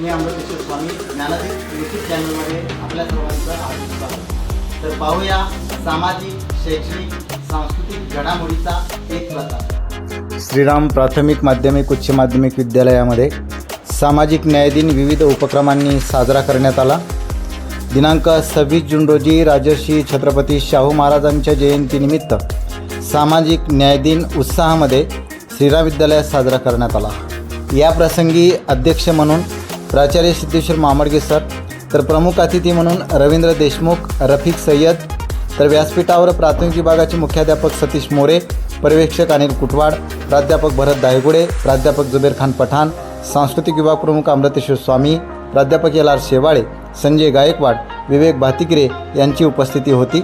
मी अमृतेश्वर स्वामी ज्ञानाधीश YouTube चॅनलमध्ये आपल्या सर्वांचं हार्दिक स्वागत. तर पाहूया सामाजिक शैक्षणिक सांस्कृतिक घडामोडीचा एक प्रकार. श्रीराम प्राथमिक माध्यमिक उच्च माध्यमिक विद्यालयामध्ये सामाजिक न्याय दिन विविध उपक्रमांनी साजरा करण्यात आला. दिनांक सव्वीस जून रोजी राजर्षी छत्रपती शाहू महाराजांच्या जयंतीनिमित्त सामाजिक न्याय दिन उत्साहामध्ये श्रीराम विद्यालयात साजरा करण्यात आला. या प्रसंगी अध्यक्ष म्हणून प्राचार्य सिद्धेश्वर मामडगे सर तर प्रमुख अतिथी म्हणून रवींद्र देशमुख रफिक सय्यद तर व्यासपीठावर प्राथमिक विभागाचे मुख्याध्यापक सतीश मोरे पर्यवेक्षक अनिल कुटवाड प्राध्यापक भरत दायगुडे प्राध्यापक जुबेर खान पठाण सांस्कृतिक विभाग प्रमुख अमृतेश्वर स्वामी प्राध्यापक एल आर शेवाळे संजय गायकवाड विवेक भातिगिरे यांची उपस्थिती होती.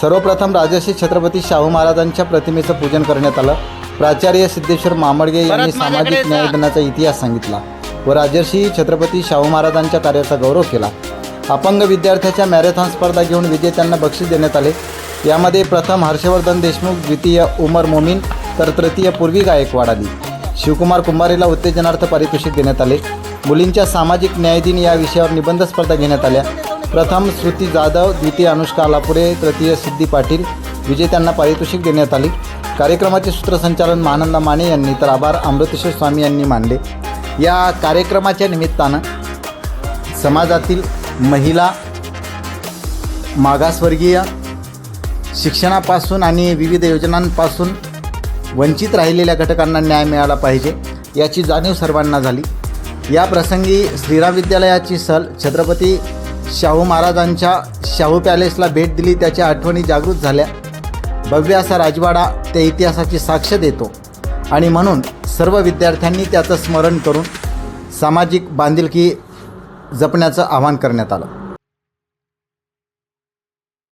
सर्वप्रथम राजर्षी छत्रपती शाहू महाराजांच्या प्रतिमेचं पूजन करण्यात आलं. प्राचार्य सिद्धेश्वर मामडगे यांनी सामाजिक न्याय दिनाचा इतिहास सांगितला. व राजर्षी छत्रपती शाहू महाराजांच्या कार्याचा गौरव केला. अपंग विद्यार्थ्याच्या मॅरेथॉन स्पर्धा घेऊन विजेत्यांना बक्षीस देण्यात आले. यामध्ये प्रथम हर्षवर्धन देशमुख द्वितीय उमर मोमीन तर तृतीय पूर्वी गायकवाड आली शिवकुमार कुंभारेला उत्तेजनार्थ पारितोषिक देण्यात आले. मुलींच्या सामाजिक न्याय दिन या विषयावर निबंध स्पर्धा घेण्यात आल्या. प्रथम श्रुती जाधव द्वितीय अनुष्का आलापुरे तृतीय सिद्धी पाटील विजेत्यांना पारितोषिक देण्यात आली. कार्यक्रमाचे सूत्रसंचालन महानंदा माने यांनी तर आभार अमृतेश्वर स्वामी यांनी मानले. या कार्यक्रमाच्या निमित्तानं समाजातील महिला मागासवर्गीय शिक्षणापासून आणि विविध योजनांपासून वंचित राहिलेल्या घटकांना न्याय मिळाला पाहिजे याची जाणीव सर्वांना झाली. या प्रसंगी श्रीराम विद्यालयाची सल छत्रपती शाहू महाराजांच्या शाहू पॅलेसला भेट दिली त्याच्या आठवणी जागृत झाल्या. भव्य असा राजवाडा त्या इतिहासाची साक्ष देतो. आणि म्हणून सर्व विद्यार्थ्यांनी त्याचं स्मरण करून सामाजिक बांधिलकी जपण्याचं आवाहन करण्यात आलं.